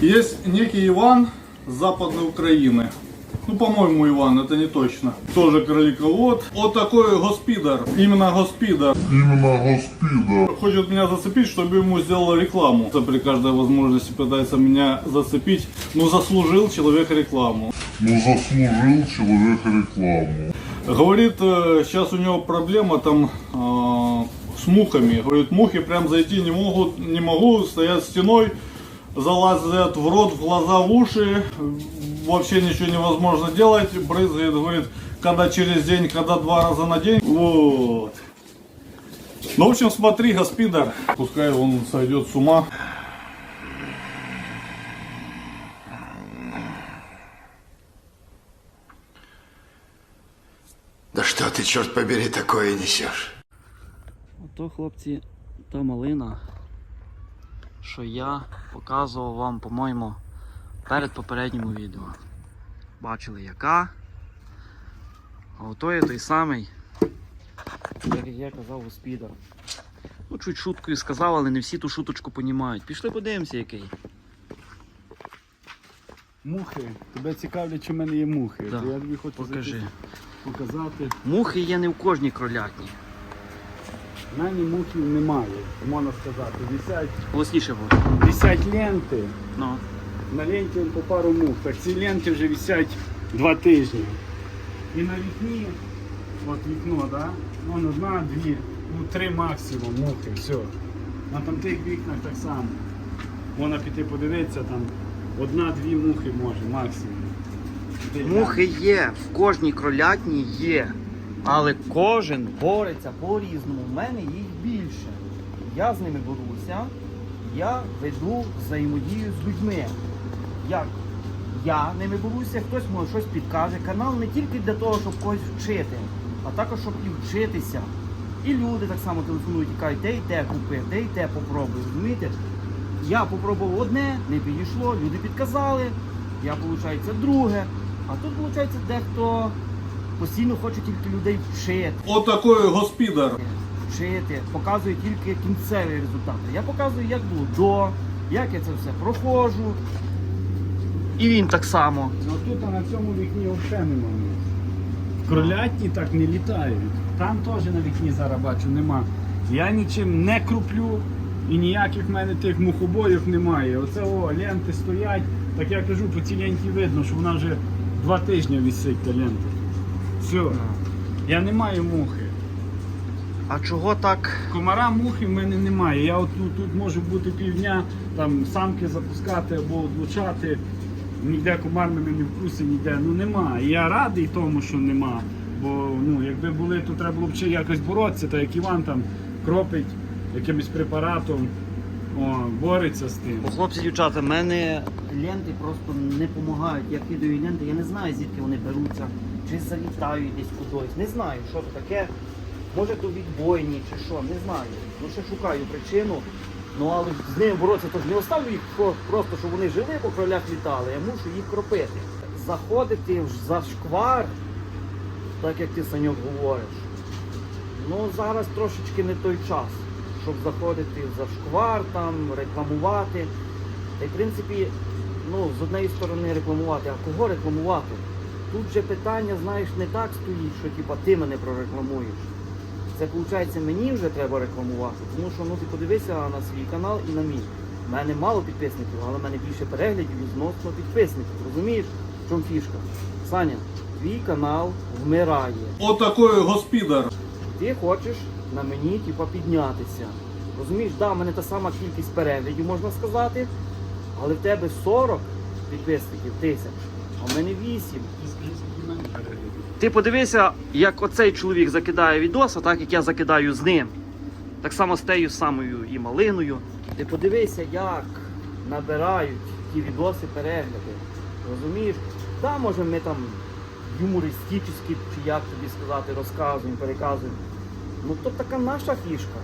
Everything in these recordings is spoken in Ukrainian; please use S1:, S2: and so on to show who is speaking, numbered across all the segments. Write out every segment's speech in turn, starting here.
S1: Есть некий Иван с западной Украины. Ну, по-моему, Иван, это не точно. Тоже кроликовод. Вот такой госпидар. Именно госпидар.
S2: Именно Госпида.
S1: Хочет меня зацепить, чтобы ему сделала рекламу. При каждой возможности пытается меня зацепить. Но заслужил человек рекламу.
S2: Но заслужил человек рекламу.
S1: Говорит, э, сейчас у него проблема там э, с мухами. Говорит, мухи прям зайти не могут, не могу, стоят стеной, Залазят в рот, в глаза, в уши. Вообще ничего невозможно делать. Брызгает, говорит, когда через день, когда два раза на день. Вот. Ну, в общем, смотри, Гаспидар. Пускай он сойдет с ума.
S3: Да что ты, черт побери, такое несешь?
S4: Ото, хлопці, та малина, що я показував вам, по-моєму, перед попередньому відео. Бачили яка. А ото є той самий, як я казав, госпідар. Ну, чуть шуткою сказав, але не всі ту шуточку понімають. Пішли подивимося, який.
S5: Мухи. Тебе цікавлять, чи в мене є мухи.
S4: Да.
S5: То я тобі хочу
S4: Покажи.
S5: показати.
S4: Мухи є не в кожній кролятні.
S5: В мене мухів немає, можна сказати. Висять,
S4: Голосніше говорю.
S5: висять ленти.
S4: Ну.
S5: На ленті он по пару мух. Так ці ленти вже висять два тижні. І на вікні, от вікно, да? Вон одна, дві, ну три максимум мухи, все. На там тих вікнах так само. Можна піти подивитися, там одна-дві мухи може, максимум. Ти
S4: Мухи є, в кожній кролятні є. Але кожен бореться по-різному. В мене їх більше. Я з ними борюся, я веду взаємодію з людьми. Як я ними борюся, хтось може щось підкаже. Канал не тільки для того, щоб когось вчити, а також щоб і вчитися. І люди так само телефонують і кажуть, де й те купив, де й те попробуй. Розумієте? Я попробував одне, не підійшло, люди підказали, я, виходить, друге. А тут, виходить, дехто постійно хоче тільки людей вчити.
S1: Вот такой госпидар.
S4: Вчити, показує тільки кінцеві результати. Я показую, як було до, як я це все проходжу. І він так само.
S5: Ну тут на цьому вікні взагалі нема мух. Кролятні так не літають. Там теж на вікні зараз бачу нема. Я нічим не круплю і ніяких в мене тих мухобоїв немає. Оце о, ленти стоять. Так я кажу, по цій ленті видно, що вона вже два тижні висить та лента. Все. Я не маю мухи.
S4: А чого так?
S5: Комара мухи в мене немає. Я от тут, тут можу бути півдня, там самки запускати або одлучати. Ніде комар мене не вкусить, ніде. Ну нема. І я радий тому, що нема. Бо ну, якби були, то треба було б ще якось боротися, так як Іван там кропить якимось препаратом, о, бореться з тим.
S4: Хлопці, дівчата, в мене ленти просто не допомагають. Я кидаю ленти, я не знаю, звідки вони беруться, чи залітають десь кудись. Не знаю, що це таке. Може то відбойні чи що, не знаю. Ну ще шукаю причину. Ну але з ними боротися, тож не оставлю їх просто, щоб вони жили по кролях літали, я мушу їх кропити. Заходити в зашквар, так як ти Саньок говориш. Ну зараз трошечки не той час, щоб заходити в зашквар, там, рекламувати. Та й в принципі, ну, з однієї сторони рекламувати, а кого рекламувати? Тут же питання, знаєш, не так стоїть, що типа ти мене прорекламуєш. Це виходить, мені вже треба рекламувати. Тому що ну ти подивися на свій канал і на мій. У мене мало підписників, але в мене більше переглядів відносно підписників. Розумієш, в чому фішка? Саня, твій канал вмирає.
S1: Вот такой госпидар.
S4: Ти хочеш на мені типа, піднятися. Розумієш, да, в мене та сама кількість переглядів, можна сказати, але в тебе 40 підписників тисяч, а в мене 8. Ти подивися, як оцей чоловік закидає відоси, так як я закидаю з ним. Так само з тею самою і малиною. Ти подивися, як набирають ті відоси перегляди. Розумієш? Да, може ми там юмористичні, чи як тобі сказати, розказуємо, переказуємо. Ну то така наша фішка.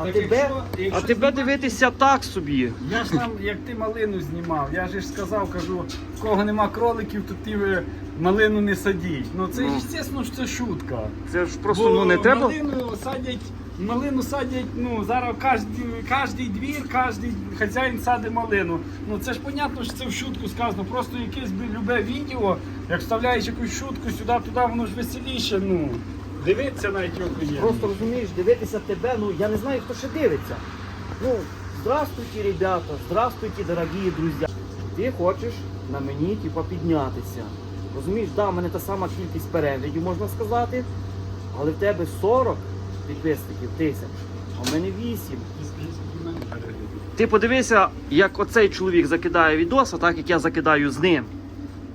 S4: А
S5: Так
S4: тебе,
S5: якщо- якщо
S4: а тебе
S5: знімати-
S4: дивитися так собі.
S5: Я ж там, як ти малину знімав, я ж сказав, кажу, в кого нема кроликів, то ти ви малину не садіть. Ну це
S4: Ну.
S5: ж, звісно ж, це шутка.
S4: Це ж просто
S5: Бо
S4: ну не треба.
S5: Малину садять малину садять, ну, зараз кожний, кожний двір, кожний хазяїн садить малину. Ну це ж понятно, що це в шутку сказано. Просто якесь би любе відео, як вставляєш якусь шутку сюди, туди, воно ж веселіше. Ну, дивиться навіть приємно.
S4: Просто розумієш, дивитися тебе, ну я не знаю, хто ще дивиться. Ну, здравствуйте, ребята, здравствуйте, дорогі друзі. Ти хочеш на мені, типа, піднятися. Розумієш, да, в мене та сама кількість переглядів, можна сказати, але в тебе 40 підписників тисяч, а в мене 8. Ти подивися, як оцей чоловік закидає відос, так як я закидаю з ним.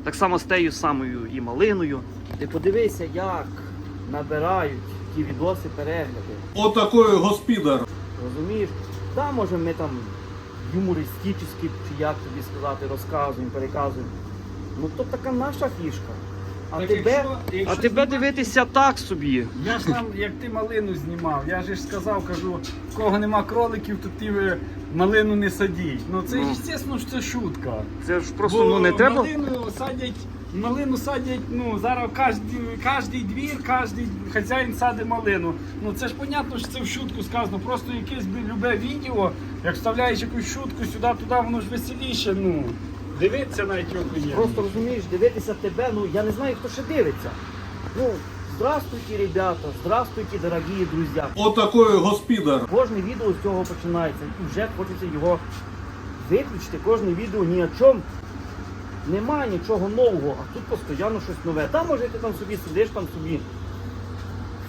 S4: Так само з тею самою і малиною. Ти подивися, як набирають ті відоси перегляди.
S1: Вот такой господар.
S4: Розумієш? Да, може ми там юмористичні, чи як тобі сказати, розказуємо, переказуємо. Ну то така наша фішка. А
S5: Так
S4: тебе,
S5: якщо- якщо
S4: а тебе
S5: знімати-
S4: дивитися так собі.
S5: Я ж там, як ти малину знімав, я ж сказав, кажу, в кого нема кроликів, то ти малину не садіть. Ну це
S4: Ну.
S5: ж звісно ж це шутка.
S4: Це ж просто
S5: Бо
S4: ну не треба.
S5: Малину садять, малину садять, ну зараз кожний, кожний двір, кожний хазяїн садить малину. Ну це ж понятно, що це в шутку сказано. Просто якесь би любе відео, як вставляєш якусь шутку сюди, туди, воно ж веселіше. Ну дивиться навіть його приємно.
S4: Просто розумієш, дивитися тебе, ну я не знаю, хто ще дивиться. Ну, здравствуйте, ребята, здравствуйте, дорогі друзі.
S1: Вот такой господар.
S4: Кожне відео з цього починається. І вже хочеться його виключити. Кожне відео ні о чому. Немає нічого нового, а тут постійно щось нове. Та може ти там собі сидиш, там собі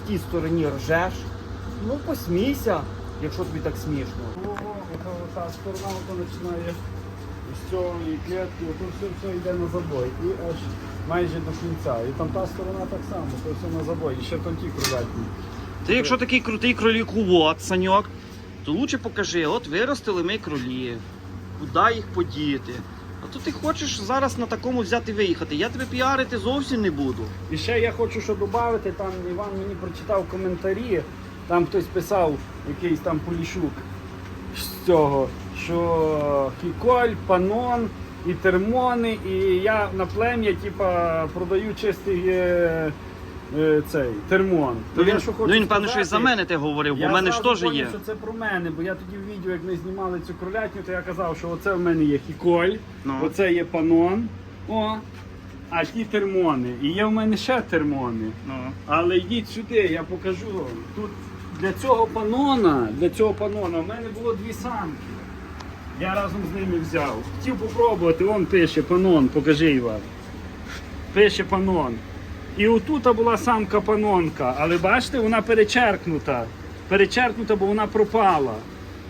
S4: в тій стороні ржеш. Ну посмійся, якщо тобі так смішно.
S5: Та сторона ото починає з цього і клітки, ото все, все йде на забой. І аж майже до кінця. І там та сторона так само, то все на забой. І ще тонкі кружатні.
S4: Ти якщо такий крутий кролікувод, Саньок, то лучше покажи, от виростили ми кролів, куди їх подіти. А то ти хочеш зараз на такому взяти виїхати. Я тебе піарити зовсім не буду.
S5: І ще я хочу що додати, там Іван мені прочитав коментарі, там хтось писав, якийсь там Поліщук з цього, що Кіколь, Панон і термони, і я на плем'я типа, продаю чистий е, е, цей термон.
S4: Ну він, ну, він певно, що і за мене ти говорив, бо в мене ж теж є.
S5: що це про мене, бо я тоді в відео, як ми знімали цю кролятню, то я казав, що оце в мене є хіколь,
S4: Ну.
S5: оце є панон, о, а ті термони. І є в мене ще термони.
S4: Ну.
S5: Але йдіть сюди, я покажу. Тут для цього панона, для цього панона в мене було дві самки. Я разом з ними взяв. Хотів попробувати, он пише панон, покажи Іван. Пише панон. І отут була самка панонка, але бачите, вона перечеркнута. Перечеркнута, бо вона пропала.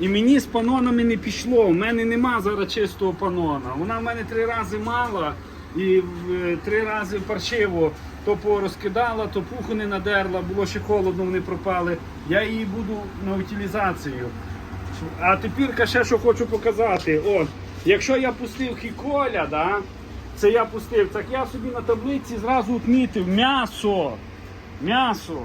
S5: І мені з панонами не пішло. У мене нема зараз чистого панона. Вона в мене три рази мала і в- три рази паршиво то порозкидала, то пуху не надерла, було ще холодно, вони пропали. Я її буду на утилізацію. А тепер ще що хочу показати. От, якщо я пустив хіколя, да, це я пустив, так я собі на таблиці зразу відмітив м'ясо. М'ясо.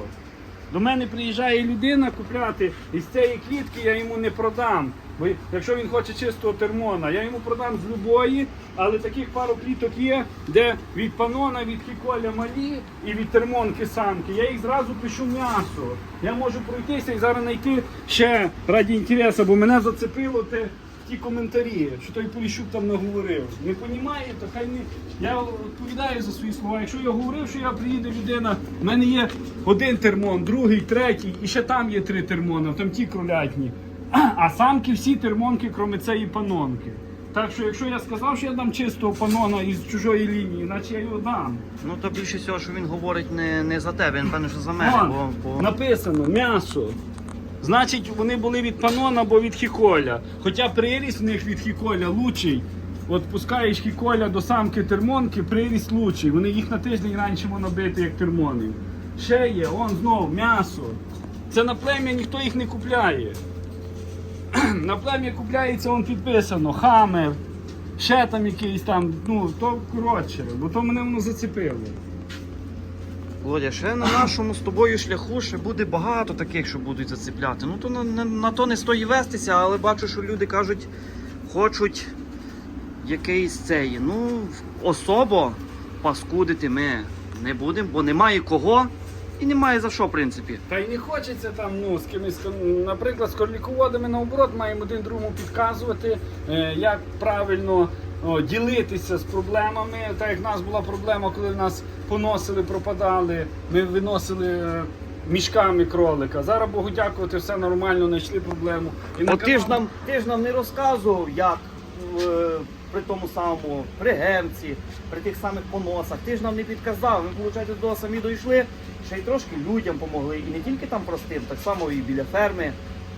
S5: До мене приїжджає людина купляти, і з цієї клітки я йому не продам. Бо якщо він хоче чистого термона, я йому продам з любої, але таких пару кліток є, де від панона, від хіколя малі і від термонки самки. Я їх зразу пишу м'ясо. Я можу пройтися і зараз знайти ще раді інтересу, бо мене зацепило те. Ті коментарі, що той Поліщук там наговорив. Не понімає, то хай не. Я відповідаю за свої слова. Якщо я говорив, що я приїде людина, в мене є один термон, другий, третій, і ще там є три термони, там ті кролятні. А самки всі термонки, крім цієї панонки. Так що, якщо я сказав, що я дам чистого панона із чужої лінії, наче я його дам.
S4: Ну то більше всього, що він говорить не, не за тебе, він певно, що за мене.
S5: Вон,
S4: Бо, бо...
S5: Написано м'ясо. Значить, вони були від панона або від хіколя. Хоча приріст в них від хіколя лучий. От пускаєш хіколя до самки термонки, приріст лучий. Вони їх на тиждень раніше можна бити, як термонів. Ще є, он знов, м'ясо. Це на плем'я ніхто їх не купляє. на плем'я купляється, он підписано, хамер, ще там якийсь там, ну, то коротше, бо то мене воно зацепило.
S4: Володя, ще на нашому з тобою шляху ще буде багато таких, що будуть зацепляти. Ну то на, на, на то не стоїть вестися, але бачу, що люди кажуть, хочуть якийсь цей. Ну, особо паскудити ми не будемо, бо немає кого І немає за що, в принципі.
S5: Та й не хочеться там, ну, з кимось, наприклад, з корліководами наоборот, маємо один другому підказувати, е, як правильно ділитися з проблемами. Так як в нас була проблема, коли нас поносили, пропадали, ми виносили е, мішками кролика. Зараз Богу дякувати, все нормально, знайшли проблему. І
S4: От ти ж нам, ти ж нам не розказував, як е, при тому самому, при гемці, при тих самих поносах. Ти ж нам не підказав. Ми, виходить, до самі дійшли, ще й трошки людям помогли. І не тільки там простим, так само і біля ферми.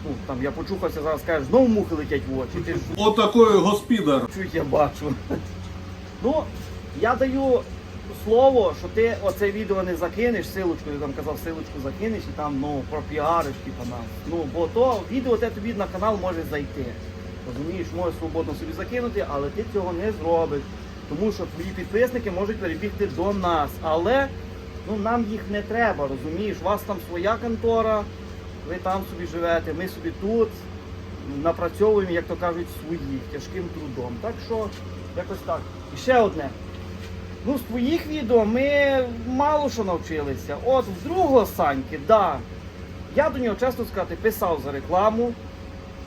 S4: Ну, там я почухався, зараз кажеш, знову мухи летять в очі. Ти ж
S1: От такой господар.
S4: чуть я бачу. Ну, я даю слово, що ти оце відео не закинеш, силочку, я там казав, силочку закинеш і там ну, пропіариш типа нас. Ну, бо то відео те тобі на канал може зайти. Розумієш, можеш свободно собі закинути, але ти цього не зробиш. Тому що твої підписники можуть перебігти до нас. Але ну, нам їх не треба, розумієш? У вас там своя контора, ви там собі живете, ми собі тут напрацьовуємо, як то кажуть, своїх тяжким трудом. Так що якось так. І ще одне. Ну, з твоїх відео ми мало що навчилися. От в другого Саньки, да. Я до нього, чесно сказати, писав за рекламу.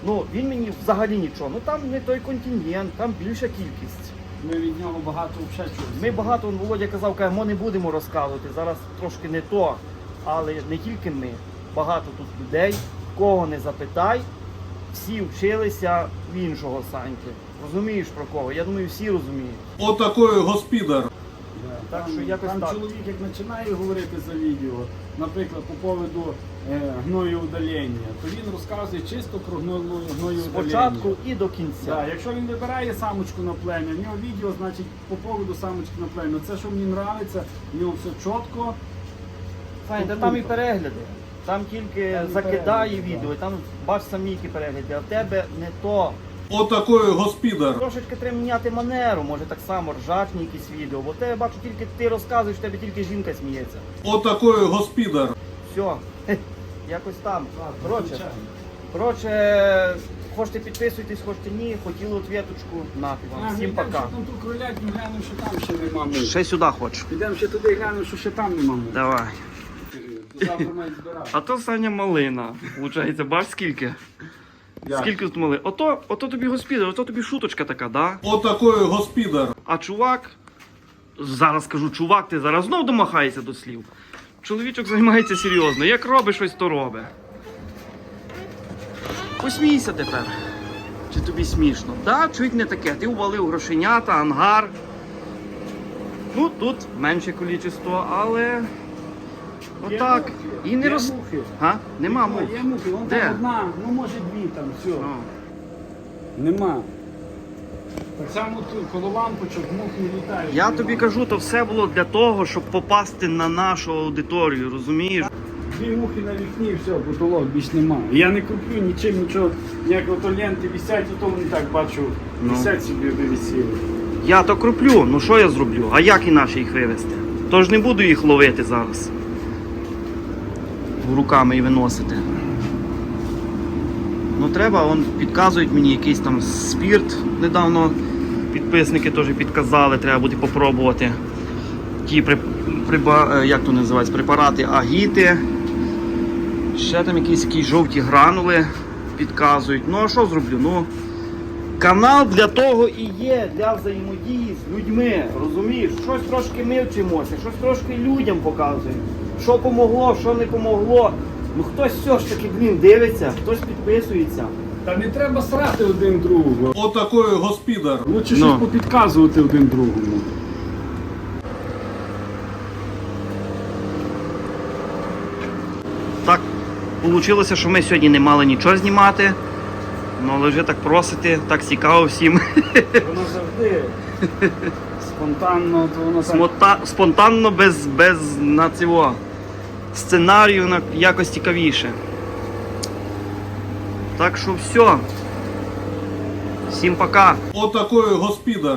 S4: Ну, він мені взагалі нічого. Ну там не той контингент, там більша кількість.
S5: Ми від нього багато чули.
S4: Ми багато, Володя казав, каже, ми не будемо розказувати. Зараз трошки не то. Але не тільки ми. Багато тут людей, кого не запитай, всі вчилися в іншого Саньки. Розумієш про кого? Я думаю, всі розуміють.
S1: От такой господар.
S4: Так
S5: там,
S4: що якось
S5: там
S4: так.
S5: чоловік як починає говорити за відео, наприклад, по поводу е, гною удалення, то він розказує чисто про гною, гною
S4: Спочатку і до кінця.
S5: Да, якщо він вибирає самочку на плем'я, в нього відео, значить, по поводу самочки на плем'я. Це, що мені подобається, в нього все чітко.
S4: Файн, та там і перегляди. Там тільки закидає відео, і там бач самі які перегляди, а в тебе не то.
S1: От такой господар.
S4: Трошечки треба міняти манеру, може так само ржачні якісь відео, бо тебе бачу тільки ти розказуєш, в тебе тільки жінка сміється.
S1: От такой господар.
S4: Все, якось там. Коротше, коротше, хочете підписуйтесь, хочете ні, хотіли ответочку, нати вам. Всім пока.
S5: ще Там ту кролятню глянемо, що там ще нема.
S4: Ще сюди хочу.
S5: Підемо ще туди глянемо, що ще там нема.
S4: Давай.
S5: Завтра мають збирати.
S4: А то Саня малина. Получається, бач скільки?
S5: Як?
S4: Скільки тут мали? Ото, ото тобі господар, ото тобі шуточка така, да?
S1: От такой господар.
S4: А чувак, зараз скажу, чувак, ти зараз знов домахаєшся до слів. Чоловічок займається серйозно. Як робить щось, то робить. Посмійся тепер. Чи тобі смішно? Так, чуть не таке. Ти увалив грошенята, ангар. Ну, тут менше кількість, але. Отак. І не роз.
S5: мухи.
S4: Га? Нема мух.
S5: Є мухи, вон
S4: Де?
S5: там одна, ну може дві там, все.
S4: Ну.
S5: Нема. Так само тут коло лампочок мух не літають.
S4: Я
S5: Нема.
S4: тобі кажу, то все було для того, щоб попасти на нашу аудиторію, розумієш?
S5: Дві мухи на вікні, все, потолок більш нема. Я не куплю нічим, нічого, як ото ленти висять, ото вони так бачу,
S4: Ну.
S5: висять собі висіли.
S4: Я то кроплю, ну що я зроблю? А як інакше їх вивезти? Тож не буду їх ловити зараз. Руками і виносити. Ну треба, он підказують мені якийсь там спірт. Недавно підписники теж підказали, треба буде попробувати. Ті при, приба- е, як то називається, препарати агіти. Ще там якісь які жовті гранули підказують. Ну а що зроблю? Ну, Канал для того і є, для взаємодії з людьми. Розумієш? Щось трошки ми вчимося, щось трошки людям показуємо. Що помогло, що не помогло. Ну хтось все ж таки, блін, дивиться, хтось підписується.
S5: Та не треба срати один другого.
S1: От такой господар.
S5: Лучше
S4: Ну.
S5: щось попідказувати один другому.
S4: Так вийшло, що ми сьогодні не мали нічого знімати. Ну але вже так просити, так цікаво всім.
S5: Воно завжди спонтанно, то воно так.
S4: Смота- спонтанно, без, без на цього сценарію на якось цікавіше. Так що все. Всім пока.
S1: Отакою господар.